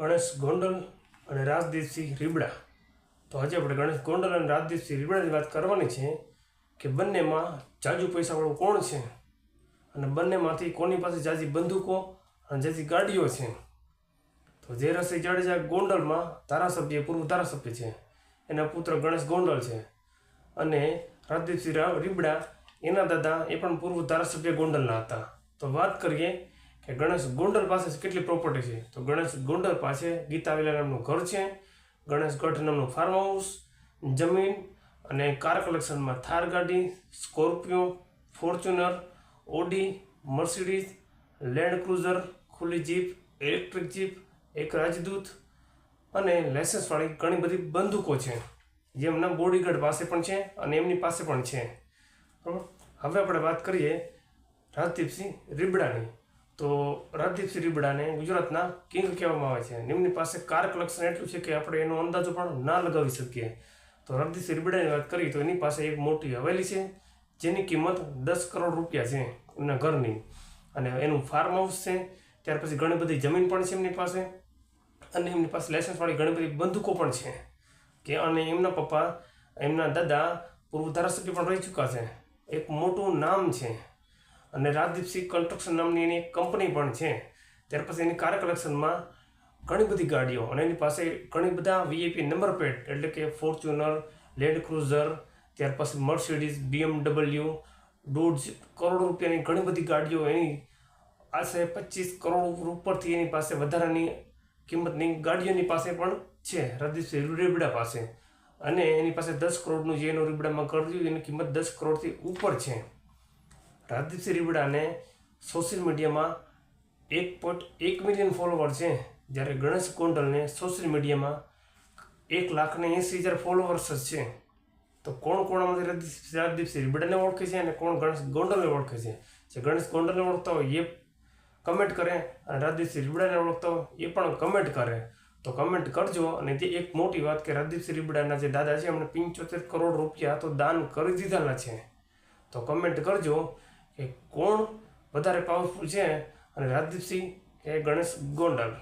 ગણેશ ગોંડલ અને રાજદીપસિંહ રીબડા. તો આજે આપણે ગણેશ ગોંડલ અને રાજદીપસિંહ રીબડાની વાત કરવાની છે કે બંનેમાં જાજુ પૈસાવાળું કોણ છે? અને બંનેમાંથી કોની પાસે જાજી બંદૂકો અને જાજી ગાડીઓ છે? તો જે રસી જાડેજા ગોંડલમાં ધારાસભ્ય, પૂર્વ ધારાસભ્ય છે. એના પુત્ર ગણેશ ગોંડલ છે. અને રાજદીપસિંહ રીબડા, એના દાદા એ પણ પૂર્વ ધારાસભ્ય ગોંડલના હતા. તો વાત કરીએ કે ગણેશ ગોંડલ પાસે કેટલી પ્રોપર્ટી છે? તો ગણેશ ગોંડલ પાસે ગીતાવેલા નામનું ઘર છે, ગણેશ ગઢ નામનું ફાર્મ હાઉસ જમીન અને કાર કલેક્શનમાં થાર ગાડી, Scorpio, Fortuner, Audi, Mercedes, Land Cruiser, ખુલ્લી જીપ ઇલેક્ટ્રિક જીપ, એક રાજદૂત અને લાયસન્સવાળી ઘણી બધી બંદૂકો છે. જેમના બોડીગાર્ડ પાસે પણ છે અને એમની પાસે પણ છે. હવે આપણે વાત કરીએ રાજદીપસિંહ રીબડાની. તો રાજદીપસિંહ રીબડાને ગુજરાતના કિંગ કહેવામાં આવે છે. અને એમની પાસે કાર કલેક્શન એટલું છે કે આપણે એનો અંદાજો પણ ના લગાવી શકીએ. તો રાજદીપસિંહ રીબડાની વાત કરીએ તો એની પાસે એક મોટી હવેલી છે, જેની કિંમત દસ કરોડ રૂપિયા છે એમના ઘરની. અને એનું ફાર્મ હાઉસ છે, ત્યાર પછી ઘણી બધી જમીન પણ છે એમની પાસે. અને એમની પાસે લાયસન્સવાળી ઘણી બધી બંદૂકો પણ છે. કે અને એમના પપ્પા, એમના દાદા પૂર્વ ધારાસભ્ય પણ રહી ચૂક્યા છે. એક મોટું નામ છે. અને રાજદીપસિંહ કન્સ્ટ્રક્શન નામની એની કંપની પણ છે. ત્યાર પછી એની કાર કલેક્શનમાં ઘણી બધી ગાડીઓ અને એની પાસે ઘણી બધા વીઆઈપી નંબર પ્લેટ એટલે કે ફોર્ચ્યુનર લેન્ડ ક્રુઝર ત્યાર પછી મર્સિડીઝ બીએમડબલ્યુ દોઢ કરોડ રૂપિયાની ઘણી બધી ગાડીઓ એની આશરે પચીસ કરોડ ઉપરથી એની પાસે વધારાની કિંમતની ગાડીઓની પાસે પણ છે. રાજદીપસિંહ રીબડા પાસે. અને એની પાસે દસ કરોડનું જે એનું રીબડામાં કર્યું એની કિંમત દસ કરોડથી ઉપર છે. રાજદીપસિંહ રીબડાને સોશિયલ મીડિયામાં એક પોઈન્ટ એક મિલિયન ફોલોવર છે, જ્યારે ગણેશ ગોંડલને સોશિયલ મીડિયામાં એક લાખને એંસી હજાર ફોલોવર્સ જ છે. તો કોણ કોણ આમાંથી રાજદીપ રાજદીપસિંહ રીબડાને ઓળખે છે અને કોણ ગણેશ ગોંડલને ઓળખે છે? જે ગણેશ ગોંડલને ઓળખતા હોય એ કમેન્ટ કરે અને રાજદીપસિંહ રીબડાને ઓળખતા હોય એ પણ કમેન્ટ કરે. તો કમેન્ટ કરજો અને તે એક મોટી વાત કે રાજદીપસિંહ રીબડાના જે દાદા છે એમણે પંચોતેર કરોડ રૂપિયા તો દાન કરી દીધેલા છે. તો કમેન્ટ કરજો કે કોણ વધારે પાવરફુલ છે અને રાજદીપસિંહ કે ગણેશ ગોંડલ?